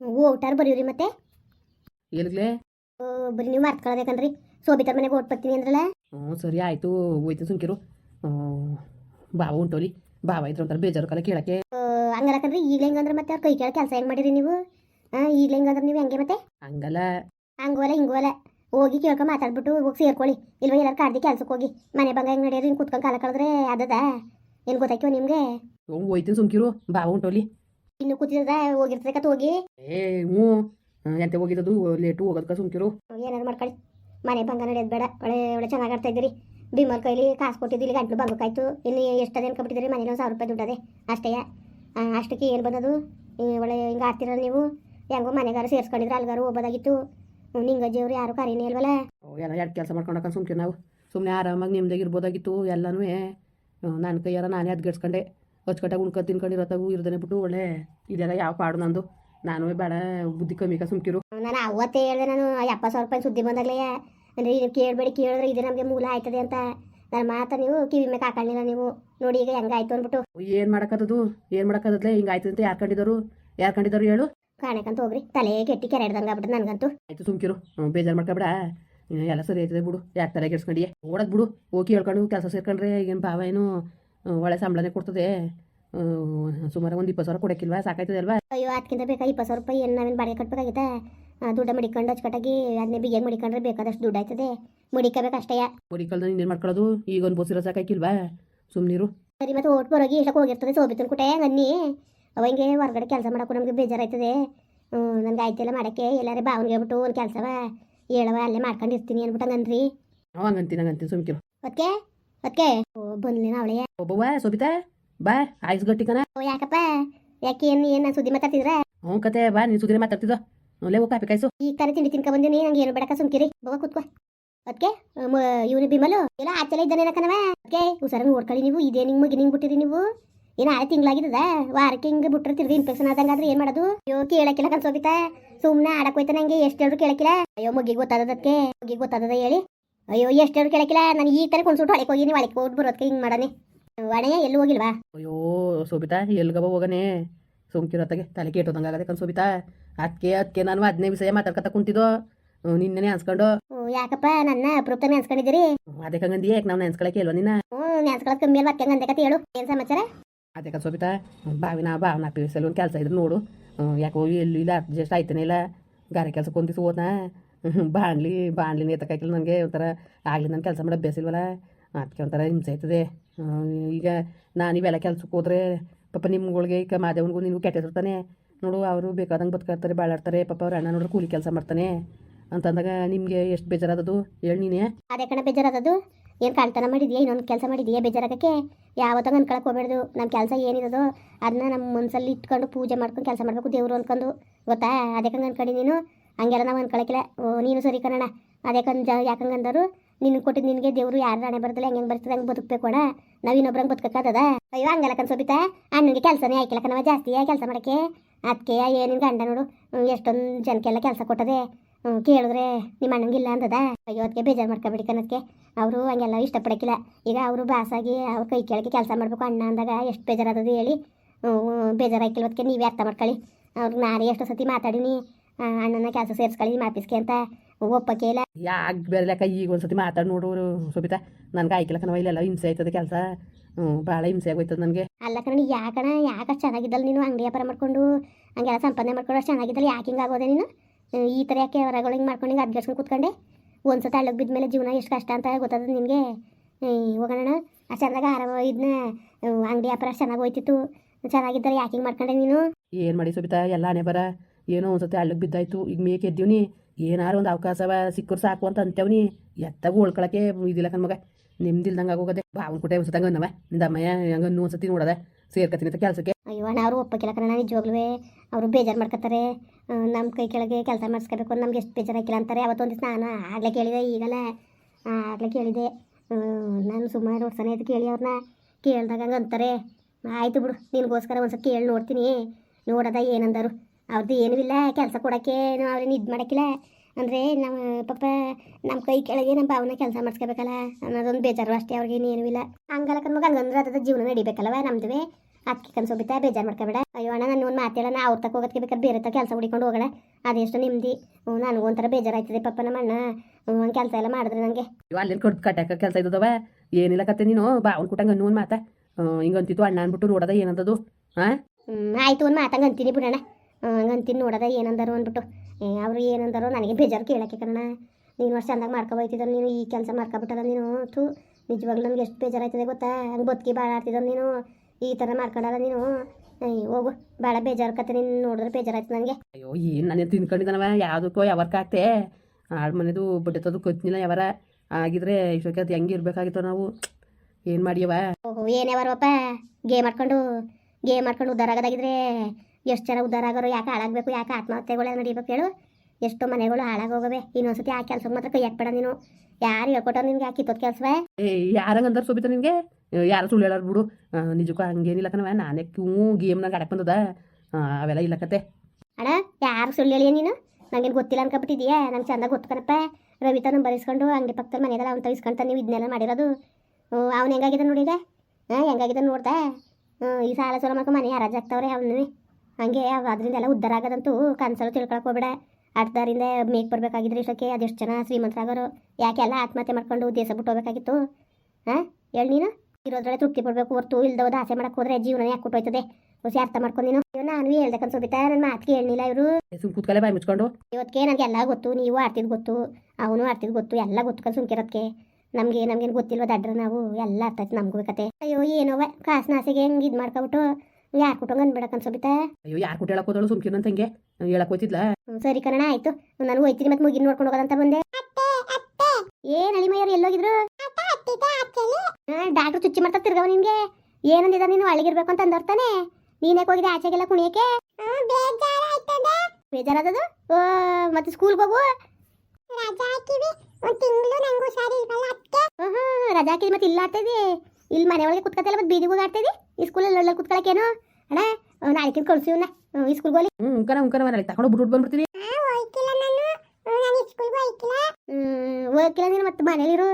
ಓಟಾರ್ ಬರೀವ್ರಿ ಮತ್ತೆ. ಎಲ್ಲಿಗ್ಲೇ ಬರೀ ನೀವು ಮರ್ತ್ಕೊಳ್ಳೋದೇಕಂದ್ರಿ ಸೋಬಿತರ ಮನೆಗೆ ಓಟ್ ಬರ್ತೀನಿ ಅಂದ್ರಲ್ಲ. ಹ್ಞೂ ಸರಿ ಆಯಿತು ಹೋಯ್ತು ಸುಮ್ಕಿರು. ಬಾವ ಉಂಟೋಲಿ. ಬಾವ ಇದ್ರ ಒಂಥರ ಬೇಜಾರು ಕಾಲ ಕೇಳಕ್ಕೆ. ಹಂಗಾರಕನ್ರಿ ಈಗ ಹೆಂಗಂದ್ರೆ ಮತ್ತೆ ಅವ್ರ ಕೈ ಕೆಳಗೆ ಕೆಲಸ ಹೆಂಗೆ ಮಾಡಿರಿ ನೀವು? ಹಾಂ ಈಗ ಹೆಂಗಂದ್ರೆ ನೀವು ಹೆಂಗೆ ಮತ್ತೆ? ಹಂಗಲ್ಲ. ಹಂಗೋಲ ಹಿಂಗೋಲ. ಹೋಗಿ ಕೇಳ್ಕೊ ಮಾತಾಡ್ಬಿಟ್ಟು ಹೋಗಿ ಸೇರ್ಕೊಳ್ಳಿ. ಇಲ್ವ ಎಲ್ಲಾರು ಕಾಡ್ದಿ ಕೆಲ್ಸಕ್ಕೆ ಹೋಗಿ? ಮನೆ ಬಂಗ ಹೆಂಗೆ ನಡೆಯೋದು ಹಿಂಗೆ ಕುತ್ಕೊಂಡು ಕಾಲ ಕಳೆದ್ರೆ ಅದದ? ಏನು ಗೊತ್ತಾಯ್ತು ನಿಮಗೆ? ಹೋಯ್ತು ಸುಮ್ಕಿರು. ಬಾವ ಉಂಟೋಲಿ. ಇನ್ನು ಕೂತಿದ ಹೋಗಿರ್ತದೆ ಕತ್ ಹೋಗಿ. ಏ ಹ್ಞೂ. ಎಂತ ಹೋಗಿದ್ದು ಲೇಟು ಹೋಗೋದಕ್ಕೆ ಸುಮ್ಕಿರು. ಏನಾದ್ರು ಮಾಡ್ಕೊಳ್ಳಿ. ಮನೆ ಭಂಗ ನಡೆಯೋದು ಬೇಡ. ಒಳ್ಳೆ ಒಳ್ಳೆ ಚೆನ್ನಾಗಿ ಆಡ್ತಾ ಇದ್ದೀರಿ. ಭೀಮರ್ ಕೈಲಿ ಕಾಸು ಕೊಟ್ಟಿದ್ದು ಇಲ್ಲಿ ಗಂಟ್ಲು ಬಂಗಕ್ಕಾಯ್ತು ಇಲ್ಲಿ ಎಷ್ಟು ಅದೇನು ಕಬಿಟ್ಟಿದ್ದೀರಿ ಮನೇಲಿ ಒಂದು ಸಾವಿರ ರೂಪಾಯಿ ದುಡ್ಡದೆ ಅಷ್ಟೇ. ಅಷ್ಟಕ್ಕೆ ಏನು ಬಂದದು ಒಳ್ಳೆ ಹಿಂಗೆ ಆಡ್ತಿರಲ್ಲ ನೀವು. ಹೆಂಗೋ ಮನೆಗಾರ ಸೇರಿಸ್ಕೊಂಡಿದ್ರೆ ಅಲ್ಗಾರು ಹೋಗ್ಬೋದಾಗಿತ್ತು ನಿಂಗಜ್ಜಿಯವ್ರು ಯಾರು ಕರೀನೇ ಇಲ್ವಲ್ಲ? ಎಲ್ಲ ಎರಡು ಕೆಲಸ ಮಾಡ್ಕೊಂಡಕ್ಕ ಸುಮ್ಕಿರು ನಾವು. ಸುಮ್ಮನೆ ಆರಾಮಾಗಿ ನಿಮ್ದಾಗಿರ್ಬೋದಾಗಿತ್ತು ಎಲ್ಲನೂ ನನ್ನ ಕೈಯಾರ ನಾನೇ ಅದ್ಗೆಡ್ಸ್ಕೊಂಡೆ ಹಚ್ಕಟ್ಟಾಗ ಉಣ್ಕೊ ತಿನ್ಕೊಂಡಿರತ್ತಾವು ಇರ್ದನೆ ಬಿಟ್ಟು ಒಳ್ಳೆ ಇದೆಲ್ಲ ಯಾವ ಪಾಡು ನಂದು. ನಾನು ಬೇಡ ಬುದ್ಧಿ ಕಮ್ಮಿ ಕ ಸುಮ್ಕಿರು. ನಾನು ಅವತ್ತೇ ಹೇಳಿದೆ ನಾನು ಎಪ್ಪತ್ತು ಸಾವಿರ ರೂಪಾಯಿ ಸುದ್ದಿ ಬಂದಾಗಲೇ ಅಂದರೆ ಇದು ಕೇಳಬೇಡಿ ಕೇಳಿದ್ರೆ ಇದು ನಮಗೆ ಮೂಲ ಆಯ್ತದೆ ಅಂತ. ನಾನು ಮಾತ ನೀವು ಕಿವಿ ಮೇಲೆ ಹಾಕೊಂಡಿಲ್ಲ ನೀವು. ನೋಡಿ ಈಗ ಹೆಂಗಾಯ್ತು ಅಂದ್ಬಿಟ್ಟು. ಏನು ಮಾಡಕ್ಕದದು ಏನು ಮಾಡಕ್ಕದದ್ಲೆ ಹಿಂಗೆ ಆಯ್ತು ಅಂತ ಯಾರು ಕಂಡಿದ್ರು? ಯಾರು ಕಂಡಿದ್ರು ಹೇಳು. ಕಾಣಕಂತ ಹೋಗ್ರಿ. ತಲೆ ಕೆಟ್ಟಿ ಕೆರೆ ಹಿಡ್ದಂಗೆ ಆಗ್ಬಿಟ್ಟು ನನಗಂತೂ. ಆಯ್ತು ಸುಮ್ಕಿರು. ಬೇಜಾರು ಮಾಡ್ಕೊಬೇಡ. ಎಲ್ಲ ಸರಿ ಆಯ್ತದೆ ಬಿಡು. ಯಾಕೆ ತಲೆ ಕೆಡ್ಸ್ಕೊಂಡಿಯೇ? ಓಡೋದು ಬಿಡು. ಹೋಗಿ ಹೇಳ್ಕೊಂಡು ಕೆಲಸ ಸೇರ್ಕೊಂಡ್ರೆ ಈಗೇನು ಭಾವ ಏನು? ಒಳ್ಳೆ ಸಂಬಳನೇ ಕೊಡ್ತದೆ. ಸುಮಾರು ಒಂದು ಇಪ್ಪತ್ತು ಸಾವಿರ ಕೊಡೋಕ್ಕಿಲ್ವಾ? ಸಾಕಾಯ್ತದೆ ಅಲ್ವಾ ಅಯ್ಯೋ ಅದಕ್ಕಿಂತ ಬೇಕಾ? ಇಪ್ಪತ್ತು ಸಾವಿರ ರೂಪಾಯಿ ಏನು ನಾವೇನು ಬಾಡಿಗೆ ಕಟ್ಬೇಕಾಗಿತ್ತಾ? ದುಡ್ಡು ಮಡಿಕೊಂಡು ಅಚ್ಚುಕಟ್ಟಾಗಿ ಅದನ್ನೇ ಬಿಗಿಯಾಗಿ ಮಡಿಕೊಂಡ್ರೆ ಬೇಕಾದಷ್ಟು ದುಡ್ಡು ಆಯ್ತದೆ. ಮಡಿಕಬೇಕು ಅಷ್ಟೇ. ಬರೀ ಏನು ಇನ್ನೇನು ಮಾಡ್ಕೊಳ್ಳೋದು? ಈಗ ಒಂದು ಬೋಸಿರೋ ಸಾಕಾಯ್ಕಿಲ್ವಾ ಸುಮ್ಮನಿರು ಸರಿ ಮತ್ತೆ ಓಟ್ ಬರೋಗಿ ಇಷ್ಟಕ್ಕೆ ಹೋಗಿರ್ತದೆ ಸೋಬಿತನ ಕುಟೆ ಅನ್ನಿ. ಅವಂಗೆ ಹೊರಗಡೆ ಕೆಲಸ ಮಾಡೋಕ್ಕೂ ನಮಗೆ ಬೇಜಾರಾಯ್ತದೆ. ನನಗೆ ಆಯ್ತಿಲ್ಲ ಮಾಡೋಕ್ಕೆ. ಎಲ್ಲಾರೇ ಬಾವನಿಗೆ ಹೇಳ್ಬಿಟ್ಟು ಒಂದು ಕೆಲಸವ? ಹೇಳವ ಅಲ್ಲೇ ಮಾಡ್ಕೊಂಡಿರ್ತೀನಿ ಅಂದ್ಬಿಟ್ಟು ಹಂಗನ್ರಿ ಹಂಗಂತೀನಿ ಹಂಗಂತೀನಿ ಸುಮ್ಕಿರು. ಅದಕ್ಕೆ ಅದಕ್ಕೆ ಓ ಬಂದ್ಲೇನ ಒಬ್ಬವ ಒಬ್ಬವ್ವ ಸೋಬಿತಾ? ಬಾ ಆಯ್ಸ್ ಗಟ್ಟಿಕನ ಓ ಯಾಕಪ್ಪ? ಯಾಕೆ ಏನು ಏನು ಸುದ್ದಿ ಮಾತಾಡ್ತಿದ್ರ? ಹ್ಞೂ ಕತೆ ಬಾ ನೀನು ಸುದ್ದಿ ಮಾತಾಡ್ತಿದ್ದ. ನೋಲೆ ಹೋಗಿ ಕಾಪಿ ಕಾಯ್ಸು. ಈಗ ತಾನೇ ತಿಂಡಿ ತಿನ್ಕ ಬಂದಿನಿ ನಂಗೆ ಏನು ಬೇಡಕ ಸುಮ್ಕಿರಿ. ಬೋಗ ಕೂತ್ಕೋ. ಅದಕ್ಕೆ ಇವನು ಬಿಮಲು ಎಲ್ಲ ಆಚೆಲ್ಲ ಇದ್ದಾನೆ ಕಣವ ಅದಕ್ಕೆ ಹುಷಾರ ನೋಡ್ಕೊಳ್ಳಿ ನೀವು ಇದೇ ನಿಂಗೆ ಮಗಿ ನಿಂಗೆ ಬಿಟ್ಟಿರಿ ನೀವು. ಏನು ಆರೆ ತಿಂಗಳಾಗಿದ್ದದ ವಾರಕ್ಕೆ ಹಿಂಗೆ ಬಿಟ್ಟರೆ ತಿರ್ಗಿ ಇನ್ಫೆಕ್ಷನ್ ಆದಂಗಾದ್ರೆ ಏನು ಮಾಡೋದು? ಅಯ್ಯೋ ಕೇಳಕ್ಕಿಲ್ಲ ಕನ್ಸೋಗಿತ್ತ ಸುಮ್ಮನೆ ಆಡಕ್ ಹೋಯ್ತ ನಂಗೆ ಎಷ್ಟು ಹೇಳಿದ್ರು ಕೇಳಕ್ಕಿಲ್ಲ. ಅಯ್ಯೋ ಮಗಿಗೆ ಗೊತ್ತಾದದಕ್ಕೆ ಮಗಿಗೆ ಗೊತ್ತಾದದ ಹೇಳಿ. ಅಯ್ಯೋ ಎಷ್ಟು ಹೇಳಿದ್ರು ಕೇಳಕ್ಕಿಲ್ಲ? ನಾನು ಈ ತರ ಕೊಂಡ್ಸುಟ್ಟು ಹೊಳಕ್ಕೆ ಹೋಗಿ ನೀವು ಹೋಗಿ ಹೋಗ್ಬಿಟ್ಟು ಬರೋದಕ್ಕೆ ಹಿಂಗೆ ಮಾಡನೆ ಒಣೆ ಎಲ್ಲೂ ಹೋಗಿಲ್ವಾ? ಅಯ್ಯೋ ಸೋಬಿತಾ ಎಲ್ಗಬ ಹೋಗನೆ? ಸೋಂಕಿರತ್ತಾಗೆ ತಲೆ ಕೇಟೋದಂಗೆ ಆಗದೆ ಕಣ್ ಸೋಬಿತಾ. ಅದಕ್ಕೆ ಅದಕ್ಕೆ ನಾನು ಹದಿನೈದು ವಿಷಯ ಮಾತಾಡ್ಕೊತ ಕುಂತಿದ್ದೋ. ನಿನ್ನೆ ಅನ್ಸ್ಕೊಂಡು. ಯಾಕಪ್ಪ? ನನ್ನ ಅಪರೂಪದ ನೆನ್ಸ್ಕೊಂಡಿದ್ದೀರಿ ಅದಕ್ಕೆ ಹಂಗಂದಿ ಯಾಕೆ ನಾವು ನೆನ್ಸ್ಕೊಳಕ್ಕೆ ಇಲ್ವಾ ನಿನ್ನ? ಹ್ಞೂ ಮೇಲೆ ಕಮ್ಮಿ ಅಲ್ವಾ? ಅಂದೆ ಕತೆ ಹೇಳು. ಏನು ಸಮಾಚಾರ? ಅದಕ್ಕೆ ಸೋಬಿತಾ ಬಾವಿನ ಬಾವನ ಪಿ ಒಂದು ಕೆಲಸ ಇದ್ರು ನೋಡು. ಯಾಕೆ ಎಲ್ಲೂ ಇಲ್ಲ ಅಡ್ಜಸ್ಟ್ ಆಯ್ತಾನೆ ಇಲ್ಲ. ಗಾರೆ ಕೆಲಸಕ್ಕೆ ಒಂದಿವ್ಸ ಹೋದ್ನ? ಬಾಣ್ಲಿ ಬಾಣ್ಲಿ ನೇತಕ್ಕಾಗಿಲ್ಲ ನನಗೆ ಒಂಥರ ಆಗಲಿ ನನ್ನ ಕೆಲಸ ಮಾಡೋದು ಬೇಸಿಲ್ವಲ್ಲ ಅದಕ್ಕೆ ಒಂಥರ ಹಿಂಸೆ ಆಯ್ತದೆ. ಈಗ ನಾನು ಇವೆಲ್ಲ ಕೆಲ್ಸಕ್ಕೆ ಹೋದ್ರೆ ಪಾಪ ನಿಮ್ಗಳಿಗೆ ಈಗ ಮಾದೇವನಿಗೂ ನೀವು ಕೆಟ್ಟಿರ್ತಾನೆ ನೋಡು, ಅವರು ಬೇಕಾದಂಗೆ ಬದುಕಾಡ್ತಾರೆ ಬಾಳಾಡ್ತಾರೆ, ಪಾಪ ಅವ್ರ ಅಣ್ಣ ನೋಡ್ರಿ ಕೂಲಿ ಕೆಲಸ ಮಾಡ್ತಾನೆ. ಅಂತಂದಾಗ ನಿಮಗೆ ಎಷ್ಟು ಬೇಜಾರಾದದು ಹೇಳಿ ನೀನೇ. ಅದೇ ಕಣ ಬೇಜಾರಾದದು ಏನು ಕಾಣ್ತಾನ ಮಾಡಿದ್ಯಾ? ಇನ್ನೊಂದು ಕೆಲಸ ಮಾಡಿದ್ಯಾ ಬೇಜಾರಾಗಕ್ಕೆ? ಯಾವತ್ತೋ ಅನ್ಕೊಳಕ್ ಹೋಗ್ಬೇಡ್ದು. ನಮ್ಮ ಕೆಲಸ ಏನಿರೋದು ಅದನ್ನ ನಮ್ಮ ಮನಸ್ಸಲ್ಲಿ ಇಟ್ಕೊಂಡು ಪೂಜೆ ಮಾಡ್ಕೊಂಡು ಕೆಲಸ ಮಾಡಬೇಕು ದೇವರು ಅನ್ಕೊಂಡು. ಗೊತ್ತಾ? ಅದಕ್ಕೆ ಅನ್ಕೊಂಡು ನೀನು. ಹಂಗೆಲ್ಲ ನಾವು ಅನ್ಕೊಳಕಿಲ್ಲ. ಓ, ನೀನು ಸರಿ ಕಣಣ್ಣ. ಅದಕ್ಕೆ ಯಾಕಂಗಂದರು ನಿನ್ನ ಕೊಟ್ಟಿದ್ದು ನಿನಗೆ ದೇವರು ಯಾರು ಹಣೆ ಬರ್ತಲ್ಲ ಹೆಂಗೆ ಹೆಂಗೆ ಬರ್ತದೆ ಹಂಗೆ ಬದುಕಬೇಕು ಅಣ್ಣ. ನಾವು ಇನ್ನೊಬ್ರಂಗೆ ಬದುಕಕ್ಕಾಗದ ಅಯ್ಯೋ, ಹಂಗಲ್ಲ ಕನ್ಸೋಬಿತಾ ಅಣ್ಣನಿಗೆ ಕೆಲಸನೇ ಆಯ್ಕಿಲ್ಲ ಕಣವ ಜಾಸ್ತಿ ಕೆಲಸ ಮಾಡೋಕ್ಕೆ. ಅದಕ್ಕೆ ಏನಿನ ಗಂಡ ನೋಡು. ಎಷ್ಟೊಂದು ಜನಕ್ಕೆಲ್ಲ ಕೆಲಸ ಕೊಟ್ಟದೆ. ಕೇಳಿದ್ರೆ ನಿಮ್ಮ ಅಣ್ಣಂಗಿಲ್ಲ ಅಂದದ? ಅಯ್ಯೋ ಅದಕ್ಕೆ ಬೇಜಾರು ಮಾಡ್ಕೊಬೇಡಿ ಕಣಕ್ಕೆ ಅವರು ಹಂಗೆಲ್ಲ ಇಷ್ಟಪಡಕ್ಕಿಲ್ಲ ಈಗ ಅವರು ಬಾಸಾಗಿ ಅವ್ರ ಕೈ ಕೆಳಗೆ ಕೆಲಸ ಮಾಡಬೇಕು. ಅಣ್ಣ ಅಂದಾಗ ಎಷ್ಟು ಬೇಜಾರಾದದು ಹೇಳಿ. ಬೇಜಾರಾಗಿಲ್ಲ ಅದಕ್ಕೆ ನೀವೇ ಅರ್ಥ ಮಾಡ್ಕೊಳ್ಳಿ. ಅವ್ರಿಗೆ ನಾನು ಎಷ್ಟು ಸತಿ ಮಾತಾಡೀನಿ. ಅಣ್ಣನ ಕೆಲಸ ಸೇರಿಸ್ಕೊಳ್ಳಿ ಮಾಪಿಸ್ಕೆ ಅಂತ ಒಪ್ಪಕ್ಕೆ ಇಲ್ಲ ಯಾಕೆ ಬೇರೆ ಲೆಕ್ಕ ಈಗ ಒಂದ್ಸತಿ ಮಾತಾಡಿ ನೋಡೋರು ಸೊಬಿತ ನನ್ಗೆ ಆಯ್ಕಿಲ್ಲ ಕಣವ ಇಲ್ಲೆಲ್ಲ ಹಿಂಸೆ ಆಯ್ತದ ಕೆಲಸ. ಹ್ಞೂ ಭಾಳ ಹಿಂಸೆ ಆಗೋಯ್ತದೆ ನನಗೆ. ಅಲ್ಲ ಕಣ ಯಾಕಣ ಯಾಕೆ ಚೆನ್ನಾಗಿದ್ದಲ್ಲ ನೀನು? ಅಂಗಡಿ ವ್ಯಾಪಾರ ಮಾಡ್ಕೊಂಡು ಹಂಗೆಲ್ಲ ಸಂಪಾದನೆ ಮಾಡ್ಕೊಂಡು ಅಷ್ಟು ಚೆನ್ನಾಗಿದ್ದಲ್ಲ ಯಾಕೆ ಹಿಂಗೆ ಆಗೋದೆ ನೀನು? ಈ ಥರ ಯಾಕೆ ಹೊರಗಳು ಹಿಂಗೆ ಮಾಡ್ಕೊಂಡು ಹಿಂಗೆ ಅಡ್ಗಡ್ಸ್ಕೊಂಡು ಕೂತ್ಕೊಂಡೆ? ಒಂದು ಸತ ಬಿದ್ದ ಮೇಲೆ ಜೀವನ ಎಷ್ಟು ಕಷ್ಟ ಅಂತ ಗೊತ್ತದ ನಿನಗೆ? ಹೋಗೋಣ ಅಷ್ಟು ಚಂದಾಗ ಆರಾಮ ಇದನ್ನ ಅಂಗಡಿ ವ್ಯಾಪಾರ ಚೆನ್ನಾಗಿ ಹೋಯ್ತಿತ್ತು. ಚೆನ್ನಾಗಿದ್ದರೆ ಯಾಕೆ ಹಿಂಗೆ ಮಾಡ್ಕೊಂಡೆ ನೀನು? ಏನು ಮಾಡಿ ಸುಬಿತಾ ಎಲ್ಲ ಹಣೆ ಬರ. ಏನೋ ಒಂದ್ಸತಿ ಅಲ್ಲಿಗೆ ಬಿದ್ದಾಯ್ತು. ಈಗ ಮೇಕೆ ಎದ್ದೀವ್ನಿ ಏನಾರು ಒಂದು ಅವಕಾಶ ಸಿಕ್ಕರು ಸಾಕು ಅಂತ ಅಂತೇವ್ನಿ ಎತ್ತಾಗೂ ಉಳ್ಕೊಳಕ್ಕೆ ಇದಿಲ್ಲ ಕಣ್ಮಗ ನಿಮ್ದಿಲ್ದಂಗೆ ಆಗೋಗದೆ ಬಾವನ್ ಕೊಟ್ಟೆ ಒಂದ್ಸತಂಗ ಅನ್ನವ ನಿಂದಮ್ಮಯ್ಯ ಹಂಗನ್ನು ಒಂದ್ಸತಿ ನೋಡದೆ. ಸೇರ್ಕತ್ತೀನಿ ಅಂತ ಕೆಲಸಕ್ಕೆ. ಅಯ್ಯೋ ಅವರು ಒಪ್ಪಕ್ಕಿಲ್ಲ ಕಣ ನಿಜವಾಗ್ಲೂ ಅವರು ಬೇಜಾರು ಮಾಡ್ಕೊತಾರೆ ನಮ್ಮ ಕೈ ಕೆಳಗೆ ಕೆಲಸ ಮಾಡಿಸ್ಕೋಬೇಕು ಅಂತ ನಮ್ಗೆ ಎಷ್ಟು ಬೇಜಾರಾಗಿಲ್ಲ ಅಂತಾರೆ. ಅವತ್ತೊಂದು ದಿವಸ ನಾನು ಆಗಲೇ ಕೇಳಿದೆ ಈಗಲ್ಲ ಆಗಲೇ ಕೇಳಿದೆ. ನಾನು ಸುಮ್ಮನೆ ನೋಡ್ತಾನೆ ಅಂತ ಕೇಳಿ ಅವ್ರನ್ನ ಕೇಳ್ದಾಗ ಹಂಗೆ ಅಂತಾರೆ. ಆಯಿತು ಬಿಡು, ನಿನಗೋಸ್ಕರ ಒಂದ್ಸತಿ ಕೇಳಿ ನೋಡ್ತೀನಿ. ನೋಡೋದ ಏನಂದರು. ಅವ್ರದ್ದು ಏನೂ ಇಲ್ಲ ಕೆಲಸ ಕೊಡೋಕ್ಕೆ ಅವ್ರೇನು ಇದು ಮಾಡೋಕ್ಕಿಲ್ಲ. ಅಂದರೆ ನಮ್ಮ ಪಾಪ ನಮ್ಮ ಕೈ ಕೆಳಗೆ ನಮ್ಮ ಭಾವನ ಕೆಲಸ ಮಾಡಿಸ್ಕೋಬೇಕಲ್ಲ ಅನ್ನೋದೊಂದು ಬೇಜಾರು ಅಷ್ಟೇ ಅವ್ರಿಗೆ ಏನೂ ಇಲ್ಲ. ಹಂಗಲ್ಲ ಕಣ್ಮಗ ಹಂಗಂದ್ರೆ ಅದ ಜೀವನ ನಡಿಬೇಕಲ್ಲವ ನಮ್ದುವೆ? ಅದಕ್ಕೆ ಕನ್ಸೋಬಿತ್ತ ಬೇಜಾರು ಮಾಡ್ಕೋಬೇಡ. ಅಯ್ಯೋ ಅಣ್ಣ ನಾನು ಒಂದು ಮಾತೇಳಣ ಅವ್ರ ತಕ್ಕ ಹೋಗೋದಕ್ಕೆ ಬೇಕಾದ್ರೆ ಬೇರೆ ತ ಕೆಲಸ ಹುಡಿಕೊಂಡು ಹೋಗೋಣ. ಅದೆಷ್ಟು ನಿಮ್ದು. ನನಗೊಂಥರ ಬೇಜಾರಾಯ್ತದೆ ಪಪ್ಪ ನಮ್ಮ ಅಣ್ಣ. ಒಂದು ಕೆಲಸ ಎಲ್ಲ ಮಾಡಿದ್ರೆ ನನಗೆ ಇವ ಅಲ್ಲಿ ಕೊಟ್ಟು ಕಟ್ಟಾಕ ಕೆಲಸ ಇದ್ದದವ? ಏನಿಲ್ಲ ಕತ್ತೆ ನೀನು ಬಾವನ್ ಕುಟಂಗ ಅನ್ನೋ ಒಂದು ಮಾತ. ಹಿಂಗಂತಿತ್ತು ಅಣ್ಣ ಅನ್ಬಿಟ್ಟು ನೋಡೋದ ಏನಂತದು ಹಾಂ? ಹ್ಞೂ ಆಯ್ತು ಒಂದು ಮಾತಂಗೆ ಅಂತೀನಿ ಬಿಡೋಣ. ಹಂಗಂತೀನಿ ನೋಡೋದ ಏನಂದರು ಅಂದ್ಬಿಟ್ಟು. ಅವರು ಏನಂದರು? ನನಗೆ ಬೇಜಾರು ಕೇಳಕ್ಕೆ ಕಣ ನೀನು ವರ್ಷ ಅಂದಾಗ ಮಾಡ್ಕೊಬೋಯ್ತಿದ್ರು ನೀನು ಈ ಕೆಲಸ ಮಾಡ್ಕೊಬಿಟ್ಟಲ್ಲ ನೀನು. ಥೂ ನಿಜವಾಗ್ಲೂ ನಮ್ಗೆ ಎಷ್ಟು ಬೇಜಾರಾಯ್ತದೆ ಗೊತ್ತಾ? ಹಂಗೆ ಬದುಕಿ ಭಾಳ ಆಡ್ತಿದ್ರು ನೀನು. ಈ ಥರ ಮಾಡ್ಕೊಂಡಲ್ಲ ನೀನು. ಹೋಗು ಭಾಳ ಬೇಜಾರು ಕತೆ ನೀನು ನೋಡಿದ್ರೆ ಬೇಜಾರಾಯ್ತು ನನಗೆ ಅಯ್ಯೋ ಏನು ನಾನು ತಿನ್ಕೊಂಡಿದ್ದಾನವ? ಯಾವುದಕ್ಕೋ ಯಾವರ್ಕ ಆಗ್ತೆ ಆಡ್ ಮನೇದು ಬಡ್ಡೆತದು ಕತ್ನಿಲ್ಲ ಯಾವಾರ? ಆಗಿದ್ರೆ ಇಷ್ಟಕ್ಕೆ ಅದು ಹೆಂಗೆ ಇರಬೇಕಾಗಿತ್ತು ನಾವು? ಏನು ಮಾಡ್ಯವ? ಓಹೋ ಏನೇ ಬರುವಪ್ಪ ಗೇಮ್ ಮಾಡ್ಕೊಂಡು ಗೇಮ್ ಮಾಡ್ಕೊಂಡು ಉದ್ಧಾರ ಆಗೋದಾಗಿದ್ರೆ ಎಷ್ಟು ಜನ ಉದ್ದಾರ ಆಗೋರು ಯಾಕೆ ಹಾಳಾಗಬೇಕು ಯಾಕೆ ಆತ್ಮಹತ್ಯೆಗಳೆಲ್ಲ ನಡಿಬೇಕು ಹೇಳು. ಎಷ್ಟೋ ಮನೆಗಳು ಹಾಳಾಗೋಗವೆ. ಇನ್ನೊಂದ್ಸತಿ ಆ ಕೆಲಸ ಮಾತ್ರ ಕೈ ಹಾಕ್ಬೇಡ ನೀನು. ಯಾರು ಹೇಳ್ಕೊಟ್ಟ ನಿನ್ಗೆ ಯಾಕೆ ಕಿತ್ತೋದ್ ಕೆಲಸವೇ? ಯಾರಂಗಂದ್ರೆ ಸೋಬಿತ ನಿನಗೆ? ಯಾರು ಸುಳ್ಳು ಹೇಳೋರು ಬಿಡು. ನಿಜಕ್ಕೂ ಹಂಗೇನಿಲ್ಲ ಕಣವ ನಾನೇ ಕ್ಯೂ ಗೇಮ್ನಾಗ ಆಡಕ್ಕೆ ಬಂದದ. ಅವೆಲ್ಲ ಇಲ್ಲ ಕತೆ. ಅಣ್ಣ ಯಾರು ಸುಳ್ಳು ಹೇಳಿಯ ನೀನು? ನಂಗೇನು ಗೊತ್ತಿಲ್ಲ ಅನ್ಕೊಬಿಟ್ಟಿದ್ಯಾ? ನಂಗೆ ಚಂದ ಗೊತ್ತು ಕಣಪ್ಪ. ರವಿತ ನಮ್ಮ ಬರೆಸ್ಕೊಂಡು ಅಂಗಡಿ ಪಕ್ಕದ ಮನೆಯಲ್ಲ ಅವ್ನು ಇಸ್ಕೊಂತ ನೀವು ಇದನ್ನೆಲ್ಲ ಮಾಡಿರೋದು. ಅವ್ನು ಹೆಂಗಾಗಿದೆ ನೋಡಿದೆ ಹಾಂ ಹೆಂಗಾಗಿದೆ ನೋಡ್ದೆ? ಈ ಸಾಲ ಸೋಲ ಮಾಡ್ಕೊಂಡು ಮನೆ ಹರಾಜ್ ಆಗ್ತಾವ್ರೆ ಅವನು? ಹಂಗೆ ಅವ್ ಅದರಿಂದೆಲ್ಲ ಉದ್ದಾರ ಆಗೋದಂತೂ ಕನಸಲ್ಲೂ ತಿಳ್ಕೊಳಕ್ ಹೋಗ್ಬೇಡ. ಅಡ್ದಾರಿಂದ ಮೇಕ್ ಬರ್ಬೇಕಾಗಿದ್ರೆ ಇಷ್ಟಕ್ಕೆ ಅದೆಷ್ಟು ಜನ ಶ್ರೀಮಂತರಾಗೋರು? ಯಾಕೆ ಎಲ್ಲ ಆತ್ಮಹತ್ಯೆ ಮಾಡ್ಕೊಂಡು ದೇಶ ಬಿಟ್ಟು ಹೋಗ್ಬೇಕಾಗಿತ್ತು? ಹಾಂ ಹೇಳಿ ನೀನು? ಇರೋದ್ರೊಳಗೆ ತೃಪ್ತಿ ಪಡ್ಬೇಕು ಹೊರ್ತು ಇಲ್ದೋದು ಆಸೆ ಮಾಡಕ್ಕೆ ಹೋದ್ರೆ ಜೀವನ ಯಾಕೆ ಕೊಟ್ಟೋಯ್ತದೆ ಹುಸಿ ಅರ್ಥ ಮಾಡ್ಕೊಂಡು ನೀನು. ಅಯ್ಯೋ, ನಾನು ಹೇಳ್ದೆ ಕನ್ಸೋಬಿತ್ತ ನನ್ನ ಮಾತಿಗೆ ಹೇಳಿಲ್ಲ ಇವರು. ಕೂತ್ಕಲೆ ಬಾಯಿ ಮುಚ್ಕೊಂಡು. ಇವತ್ತಿಗೆ ನನಗೆ ಎಲ್ಲ ಗೊತ್ತು ನೀವು ಆಡ್ತಿದ್ ಗೊತ್ತು ಅವನು ಆಡ್ತಿದ್ ಗೊತ್ತು ಎಲ್ಲ ಗೊತ್ತು ಕಲ್ ಸುಮ್ಕಿರೋದಕ್ಕೆ ನಮಗೆ ನಮ್ಗೇನು ಗೊತ್ತಿಲ್ವ ದಡ್ರ ನಾವು ಎಲ್ಲ ಅರ್ಥ ಆಯ್ತು ನಮಗೂ ಬೇಕತೆ ಅಯ್ಯೋ ಏನೋವ ಕಾಸಿನ ಆಸೆಗೆ ಹೆಂಗೆ ಇದು ಮಾಡ್ಕೊಬಿಟ್ಟು ಯಾರು ಕುಟುಂಬ ಅನ್ಬೇಡ ಸಬಿತಾ ಅಯ್ಯೋ ಯಾರು ಕುಟ್ಟ ಹೇಳಕ್ ಹೋದಳು ಸುಮ್ಕಿನ ನಾನು ಹೇಳಕ್ ಹೋಯ್ತಿದ್ಲ? ಸರಿ ಕಣ ಆಯ್ತು. ನಾನು ಹೋಯ್ತೀನಿ ಮತ್ತೆ ಮುಗಿನ ನೋಡ್ಕೊಂಡು ಹೋಗೋದಂತ ಬಂದೆ. ಏನ್ ಅಳಿಮಯ್ಯರು ಎಲ್ಲೋಗಿದ್ರು? ಡಾಕ್ಟರ್ ಚುಚ್ಚಿ ಮಾಡ್ತಾ ತಿರ್ಗವ ನಿನ್ಗೆ. ಏನಂದಿದ ನೀನು? ಅಳಗಿರ್ಬೇಕು ಅಂತ ಅಂದರ್ತಾನೆ ನೀನೇ ಹೋಗಿದೆ ಆಚೆಗೆಲ್ಲ ಕುಣಿಯಕ್ಕೆ? ಬೇಜಾರಾದದು? ಓ ಮತ್ತೆ ಸ್ಕೂಲ್ಗೆ ಹೋಗು? ರಜಾ ಹಾಕಿವಿ ಒಂದು ತಿಂಗಳು ನಂಗೆ ಹುಷಾರಿ ಇರಲ್ಲ ಅದಕ್ಕೆ ರಜಾ ಹಾಕಿದ್ ಮತ್ತೆ ಇಲ್ಲ ಆಡ್ತಾ ಇಲ್ಲಿ ಮನೆ ಒಳಗೆ ಕುತ್ಕತ್ತಲ್ಲ ಮತ್ತೆ ಬೀದಿಗೆ ಹೋಗಿ ಆಡ್ತಾ ಈ ಸ್ಕೂಲಲ್ಲಿ ಒಳ್ಳೆ ಕುತ್ಕೊಳಕೇನು ಅಣ್ಣ ನಾಳೆಕಿಂದ ಕಳ್ಸಿವನ್ನ ಈ ಸ್ಕೂಲ್ಗೆ ಹೋಗಿ ಹ್ಞೂ ಉಂಕನ ಉಂಕನ ಮನೆ ತಗೊಂಡು ಬಿಟ್ಟು ಬಂದ್ಬಿಡ್ತೀವಿ ಹೋಗಿಲ್ಲ ನೀನು. ಮತ್ತೆ ಮನೇಲಿರು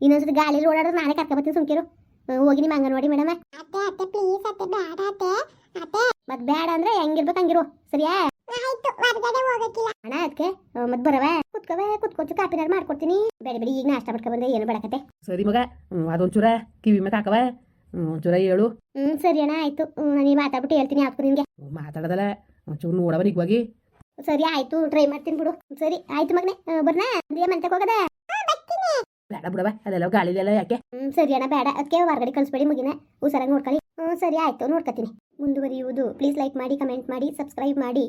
ಇನ್ನೊಂದ್ಸತಿ ಗಾಳಿಲಿ ಓಡಾಡಿದ್ರೆ ನಾನೇ ಕರ್ಕೊಬತ್ತೀನಿ ಸುಮ್ಕಿರು. ಹೋಗಿ ನಿಮ್ಮ ಅಂಗನವಾಡಿ ಮೇಡಮ್. ಅತ್ತೆ ಅತ್ತೆ ಪ್ಲೀಸ್ ಅತ್ತೆ ಬೇಡ ಅತ್ತೆ. ಅತ್ತೆ. ಮತ್ತೆ ಬೇಡ ಅಂದ್ರೆ ಹೆಂಗಿರ್ಬೇಕು ಹಂಗಿರು ಸರಿಯಾ? ಆಯ್ತು ಹೊರಗಡೆ ಹೋಗಕ್ಕಿಲ್ಲ ಅಣ್ಣ ಅದಕ್ಕೆ ಮತ್ತೆ ಬರವ? ಕುತ್ಕೋವೆ ಕುತ್ಕೊಚ್ಚು ಕಾಪಿ ನಾರು ಮಾಡ್ಕೊಡ್ತೀನಿ. ಬೇಡ ಬೇಡ ಈಗ ನಾಷ್ಟ ಮಾಡ್ಕೊ ಬಂದೆ ಏನು ಬೇಡಕತ್ತೆ ಸರಿ ಮಗ ಅದೊಂಚೂರ ಕಿವಿ ಮತ್ತೆ ಹಾಕವ ಒಂಚೂರ ಹೇಳು. ಹ್ಮ್ ಸರಿ ಅಣ್ಣ ಆಯ್ತು. ನೀ ಮಾತಾಡ್ಬಿಟ್ಟು ಹೇಳ್ತೀನಿ ನಿನಗೆ. ಹ್ಞೂ, ಮಾತಾಡೋದಲ್ಲ. ಒಂಚೂರು ನೋಡವ ನಿಗ್ವಾಗಿ ಸರಿ ಆಯ್ತು ಟ್ರೈ ಮಾಡ್ತೀನಿ ಬಿಡು. ಸರಿ ಆಯ್ತು ಮಗನೇ. ಬರ್ನಾ? ಮನೆ ಮಂತಕ್ಕೆ ಹೋಗದ? ಬೇಡ ಬಿಡವ ಅದೆಲ್ಲ ಗಾಳಿಲೆಲ್ಲ ಯಾಕೆ? ಹ್ಮ್ ಸರಿ ಅಣ್ಣ ಬೇಡ. ಅದಕ್ಕೆ ಹೊರಗಡೆ ಕಳಿಸ್ಬೇಡಿ ಮುಗಿನ. ಹುಷಾರಾಗಿ ನೋಡ್ಕೊಳ್ಳಿ ಹ್ಞೂ ಸರಿ ಆಯ್ತು ನೋಡ್ಕೊತೀನಿ. ಮುಂದುವರಿಯುವುದು. ಪ್ಲೀಸ್ ಲೈಕ್ ಮಾಡಿ ಕಮೆಂಟ್ ಮಾಡಿ ಸಬ್ಸ್ಕ್ರೈಬ್ ಮಾಡಿ.